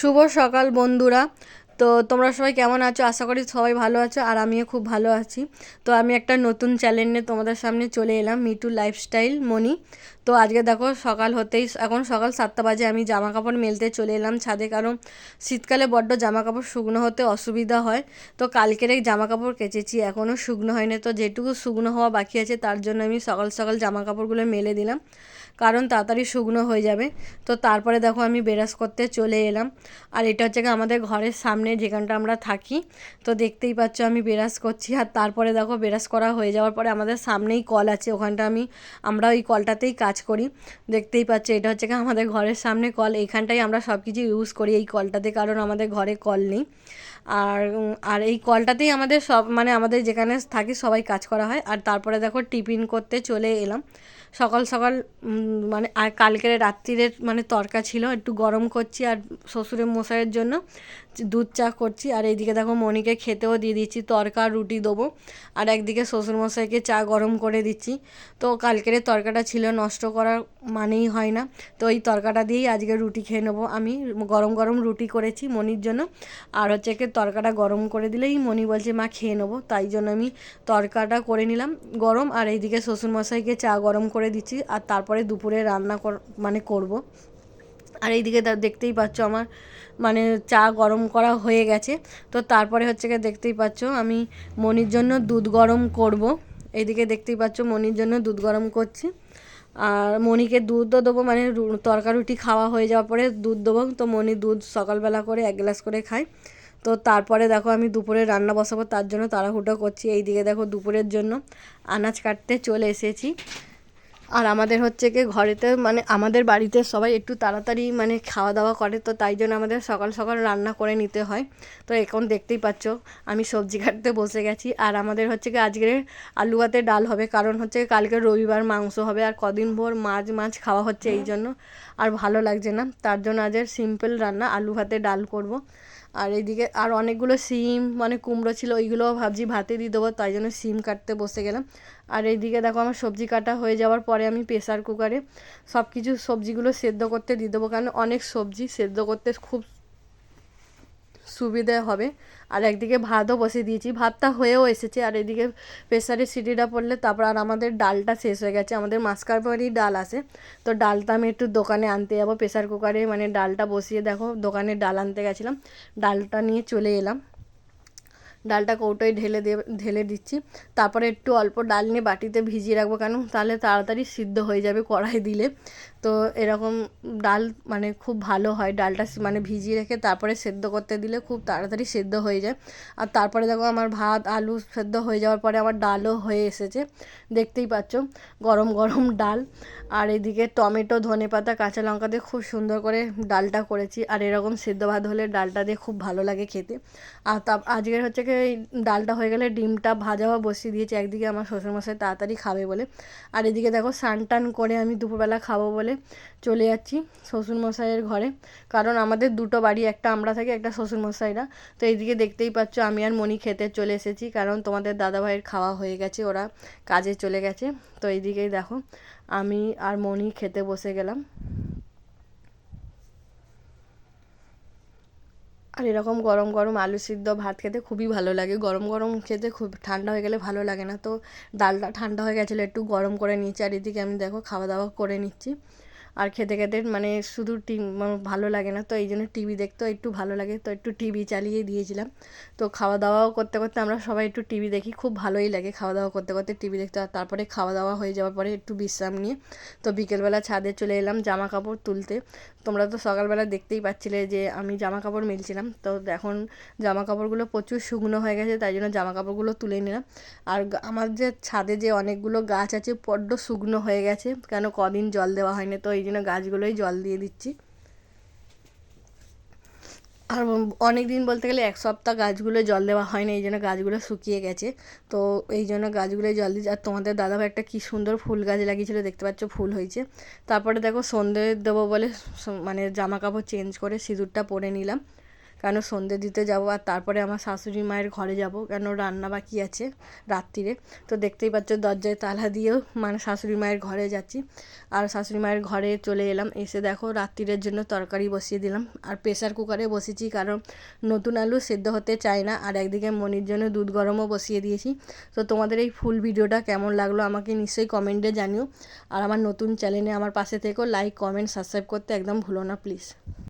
শুভ সকাল বন্ধুরা। তো তোমরা সবাই কেমন আছো? আশা করি সবাই ভালো আছো আর আমিও খুব ভালো আছি। তো আমি একটা নতুন চ্যানেল নিয়ে তোমাদের সামনে চলে এলাম মিটু লাইফস্টাইল মনি তো আজকে দেখো সকাল হতেই, এখন সকাল সাতটা বাজে, আমি জামা কাপড় মেলতে চলে এলাম ছাদে, কারণ শীতকালে বড্ড জামা কাপড় শুকনো হতে অসুবিধা হয়। তো কালকের এই জামা কাপড় কেচেছি এখনও শুকনো হয়নি। তো যেটুকু শুকনো হওয়া বাকি আছে, তার জন্য আমি সকাল সকাল জামা কাপড়গুলো মেলে দিলাম। কারণ তাড়াতাড়ি শুকনো হয়ে যাবে। তো তারপরে দেখো আমি বেরাস করতে চলে এলাম। আর এটা হচ্ছে আমাদের ঘরের সামনে যেখানটা আমরা থাকি। তো দেখতেই পাচ্ছ আমি বেরাস করছি। আর তারপরে দেখো বেরাস করা হয়ে যাওয়ার পরে আমাদের সামনেই কল আছে। ওখানটা আমি, আমরা ওই কলটাতেই কাজ করি। দেখতেই পাচ্ছ এটা হচ্ছে আমাদের ঘরের সামনে কল। এইখানটাই আমরা সব কিছু ইউজ করি এই কলটাতে, কারণ আমাদের ঘরে কল নেই। আর আর এই কলটাতেই আমাদের সব মানে আমাদের যেখানে থাকি সবাই কাজ করা হয়। আর তারপরে দেখো টিফিন করতে চলে এলাম। সকাল সকাল মানে আর কালকের রাত্রিরের মানে তরকা ছিল। একটু গরম করছি আর শ্বশুরের মশাইয়ের জন্য দুধ চা করছি। আর এইদিকে দেখো মনিকে খেতেও দিয়ে দিচ্ছি, তরকা, রুটি দেবো। আর একদিকে শ্বশুর মশাইকে চা গরম করে দিচ্ছি। তো কালকের তরকাটা ছিল, নষ্ট করার মানেই হয় না। তো এই তরকাটা দিয়েই আজকে রুটি খেয়ে নেব। আমি গরম গরম রুটি করেছি মনির জন্য। আর হচ্ছে কি তরকাটা গরম করে দিলেই মনি বলছে, মা, খেয়ে নেব। তাই জন্য আমি তরকাটা করে নিলাম গরম। আর এইদিকে শ্বশুরমশাইকে চা গরম করে দিচ্ছি আর তারপরে দুপুরে রান্না মানে করব। আর এইদিকে দেখতেই পাচ্ছ আমার মানে চা গরম করা হয়ে গেছে। তো তারপরে হচ্ছে গিয়ে দেখতেই পাচ্ছ আমি মনির জন্য দুধ গরম করব। এইদিকে দেখতেই পাচ্ছ মনির জন্য দুধ গরম করছি। আর মনিকে দুধও দেবো মানে তরকা রুটি খাওয়া হয়ে যাওয়ার পরে দুধ দেবো। তো মনি দুধ সকালবেলা করে এক গ্লাস করে খায়। তো তারপরে দেখো আমি দুপুরে রান্না বসাবো, তার জন্য তাড়াহুটো করছি। এই দিকে দেখো দুপুরের জন্য আনাজ কাটতে চলে এসেছি। আর আমাদের হচ্ছে কি ঘরেতে মানে আমাদের বাড়িতে সবাই একটু তাড়াতাড়ি মানে খাওয়া দাওয়া করে, তো তাই জন্য আমাদের সকাল সকাল রান্না করে নিতে হয়। তো এখন দেখতেই পাচ্ছ, আমি সবজি কাটতে বসে গেছি। আর আমাদের হচ্ছে কি আজকে আলু ভাতে ডাল হবে, কারণ হচ্ছে কালকে রবিবার মাংস হবে, আর কদিন ভোর মাছ মাছ খাওয়া হচ্ছে এই জন্য। আর ভালো লাগছে না, তার জন্য আজের সিম্পল রান্না আলু ভাতে ডাল করব। আর এইদিকে আর অনেকগুলো সিম মানে কুমড়ো ছিল, ওইগুলোও ভাবছি ভাতে দিয়ে দেবো, তাই জন্য সিম কাটতে বসে গেলাম। আর এইদিকে দেখো আমার সবজি কাটা হয়ে যাওয়ার পরে আমি প্রেসার কুকারে সব কিছু সবজিগুলো সেদ্ধ করতে দিয়ে দেবো, কারণ অনেক সবজি সেদ্ধ করতে খুব সুবিধে হবে। আর একদিকে ভাতও বসিয়ে দিয়েছি। ভাতটা হয়েও এসেছে। আর এদিকে প্রেসারের সিটিটা পড়লে তারপর আর আমাদের ডালটা শেষ হয়ে গেছে। আমাদের মাসকারবাড়ি ডাল আসে তো ডালটা আমি একটু দোকানে আনতে যাব। প্রেসার কুকারে মানে ডালটা বসিয়ে দেখো, দোকানে ডাল আনতে গেছিলাম। ডালটা নিয়ে চলে এলাম। ডালটা কৌটোয় ঢেলে দিয়ে, ঢেলে দিচ্ছি। তারপরে একটু অল্প ডাল নিয়ে বাটিতে ভিজিয়ে রাখব কেন? তাহলে তাড়াতাড়ি সিদ্ধ হয়ে যাবে কড়াই দিলে। তো এরকম ডাল মানে খুব ভালো হয় ডালটা মানে ভিজিয়ে রেখে তারপরে সেদ্ধ করতে দিলে খুব তাড়াতাড়ি সেদ্ধ হয়ে যায়। আর তারপরে দেখো আমার ভাত, আলু সেদ্ধ হয়ে যাওয়ার পরে আমার ডালও হয়ে এসেছে। দেখতেই পাচ্ছ, গরম গরম ডাল। আর এদিকে টমেটো ধনে পাতা কাঁচা লঙ্কা দিয়ে খুব সুন্দর করে ডালটা করেছি। আর এরকম সেদ্ধ ভাত হলে ডালটা দিয়ে খুব ভালো লাগে খেতে। আর তা আজকের হচ্ছে কি এই ডালটা হয়ে গেলে ডিমটা ভাজাও বসিয়ে দিয়েছি। একদিকে আমার শ্বশুরমশাই তাড়াতাড়ি খাবে বলে। আর এদিকে দেখো স্নান টান করে আমি দুপুরবেলা খাব বলে চলে যাচ্ছি শ্বশুরমশাইয়ের ঘরে। কারণ আমাদের দুটো বাড়ি, একটা আমরা থাকি, একটা শ্বশুরমশাইরা। তো এইদিকে দেখতেই পাচ্ছ আমি আর মণি খেতে চলে এসেছি। কারণ তোমাদের দাদাভাইয়ের খাওয়া হয়ে গেছে, ওরা কাজে চলে গেছে। তো এইদিকেই দেখো আমি আর মণি খেতে বসে গেলাম। আর এরকম গরম গরম আলু সিদ্ধ ভাত খেতে খুবই ভালো লাগে। গরম গরম খেতে খুব ঠান্ডা হয়ে গেলে ভালো লাগে না। তো ডালটা ঠান্ডা হয়ে গেছিল, একটু গরম করে নিচ্ছি আর এদিকে আমি দেখো খাওয়া দাওয়া করে নিচ্ছি। আর খেতে খেতে মানে শুধু টি ভালো লাগে না। তো এই জন্য টিভি দেখতেও একটু ভালো লাগে। তো একটু টিভি চালিয়ে দিয়েছিলাম। তো খাওয়া দাওয়াও করতে করতে আমরা সবাই একটু টিভি দেখি। খুব ভালোই লাগে খাওয়া দাওয়া করতে করতে টিভি দেখতে। আর তারপরে খাওয়া দাওয়া হয়ে যাওয়ার পরে একটু বিশ্রাম নিয়ে। তো বিকেলবেলা ছাদে চলে এলাম জামা কাপড় তুলতে। তোমরা তো সকালবেলা দেখতেই পাচ্ছিলে যে আমি জামা কাপড় মেলছিলাম। তো এখন জামা কাপড়গুলো প্রচুর শুকনো হয়ে গেছে, তাই জন্য জামা কাপড়গুলো তুলে নিলাম। আর আমার যে ছাদে যে অনেকগুলো গাছ আছে বড্ড শুকনো হয়ে গেছে। কেন কদিন জল দেওয়া হয়নি। তো এই জন্য গাছগুলোই জল দিয়ে দিচ্ছি। আর অনেক দিন বলতে গেলে এক সপ্তাহ গাছগুলো জল দেওয়া হয়নি, এই জন্য গাছগুলো শুকিয়ে গেছে। তো এই জন্য গাছগুলোই জল দিচ্ছি। আর তোমাদের দাদাভাই একটা কী সুন্দর ফুল গাছ লাগিয়েছিলো, দেখতে পাচ্ছ ফুল হয়েছে। তারপরে দেখো সন্ধে দেবো বলে মানে জামা কাপড় চেঞ্জ করে সিঁদুরটা পরে নিলাম। কেন সন্ধে দিতে যাব আর তারপরে আমার শাশুড়ি মায়ের ঘরে যাব? কেন রান্না বাকি আছে রাত্রিরে? তো দেখতেই পাচ্ছ দরজায় তালা দিয়েও মানে শাশুড়ি মায়ের ঘরে যাচ্ছি। আর শাশুড়ি মায়ের ঘরে চলে এলাম। এসে দেখো রাত্রিরের জন্য তরকারি বসিয়ে দিলাম। আর প্রেশার কুকারে বসেছি কারণ নতুন আলু সেদ্ধ হতে চায় না। আর একদিকে মনির জন্য দুধ গরমও বসিয়ে দিয়েছি। তো তোমাদের এই ফুল ভিডিওটা কেমন লাগল আমাকে নিশ্চয়ই কমেন্টে জানিও। আর আমার নতুন চ্যানেলে আমার পাশে থেকেও লাইক কমেন্ট সাবস্ক্রাইব করতে একদম ভুলো না প্লিজ